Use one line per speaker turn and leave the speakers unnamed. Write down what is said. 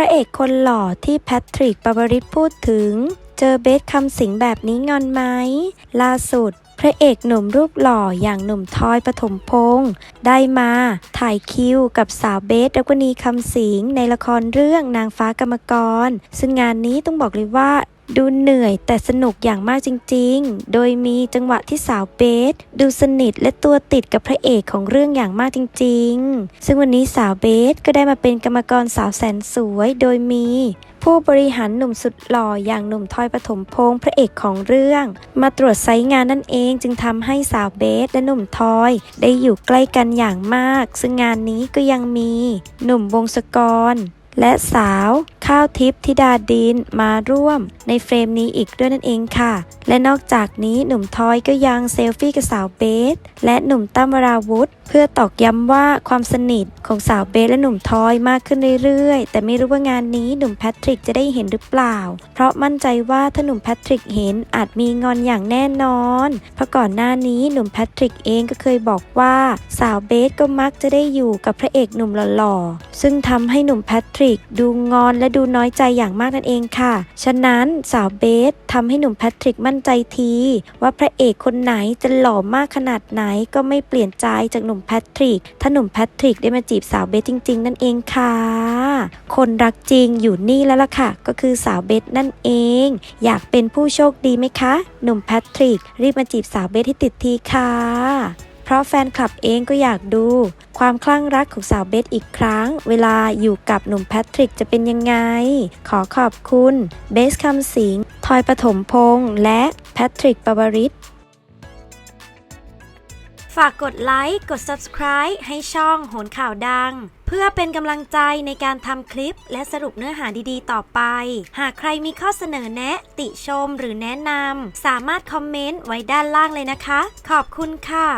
ระเอกคนหล่อที่แพทริกปาวริศพูดถึง เจอเบสคำสิงแบบนี้งอนไหมล่าสุด พระเอกหนุ่มรูปหล่ออย่างหนุ่มทอยปฐมพงษ์ได้มาถ่ายคิวกับสาวเบสรักวณีคำสิงในละครเรื่องนางฟ้ากรรมกร ซึ่งงานนี้ต้องบอกเลยว่าดูเหนื่อยแต่สนุกอย่างมากจริงๆ โดยมีจังหวะที่สาวเบส ดูสนิทและตัวติดกับพระเอกของเรื่องอย่างมากจริงๆ ซึ่งวันนี้สาวเบสก็ได้มาเป็นกรรมกรสาวแสนสวย โดยมี ผู้บริหารหนุ่มสุดหล่ออย่างหนุ่มทอยปฐมพงษ์พระเอกของเรื่อง มาตรวจไซต์งานนั่นเองจึงทำให้สาวเบสและหนุ่มทอย ได้อยู่ใกล้กันอย่างมาก ซึ่งงานนี้ก็ยังมี หนุ่มวงศกร และสาว ข้าวทิพย์ธิดาดินมาร่วมในเฟรมนี้อีกด้วยนั่นเองค่ะ และนอกจากนี้หนุ่มทอยก็ยังเซลฟี่กับสาวเบส และหนุ่มตั้มวราวุธ เพื่อตอกย้ำว่าความสนิทของสาวเบสและหนุ่มทอยมากขึ้นเรื่อยๆ แต่ไม่รู้ว่างานนี้หนุ่มแพทริกจะได้เห็นหรือเปล่า เพราะมั่นใจว่าถ้าหนุ่มแพทริกเห็นอาจมีงอนอย่างแน่นอน เพราะก่อนหน้านี้หนุ่มแพทริกเองก็เคยบอกว่าสาวเบสก็มักจะได้อยู่กับพระเอกหนุ่มหล่อๆซึ่งทำให้หนุ่มแพทริกดูงอนและดููน้อยใจอย่างมากนั่นเองค่ะ ฉะนั้นสาวเบสทำให้หนุ่มแพทริกมั่นใจที ว่าพระเอกคนไหนจะหล่อมากขนาดไหนก็ไม่เปลี่ยนใจจากหนุ่มแพทริก ถ้าหนุ่มแพทริกได้มาจีบสาวเบสจริง ๆ นั่นเองค่ะ คนรักจริงอยู่นี่แล้วล่ะค่ะ ก็คือสาวเบสนั่นเอง อยากเป็นผู้โชคดีไหมคะ หนุ่มแพทริก รีบมาจีบสาวเบสให้ติดทีค่ะ เพราะแฟนคลับเองก็อยากดู ความคลั่งรักของสาวเบสอีกครั้ง เวลาอยู่กับหนุ่มแพทริกจะเป็นยังไง ขอขอบคุณเบสคำสิงทอยปฐมพงษ์และแพทริกปวริศฝากกดไลค์ กด subscribe ให้ช่องโหนข่าวดัง เพื่อเป็นกำลังใจในการทำคลิปและสรุปเนื้อหาดีๆ ต่อไป หากใครมีข้อเสนอแนะ ติชมหรือแนะนำ สามารถคอมเมนต์ไว้ด้านล่างเลยนะคะ ขอบคุณค่ะ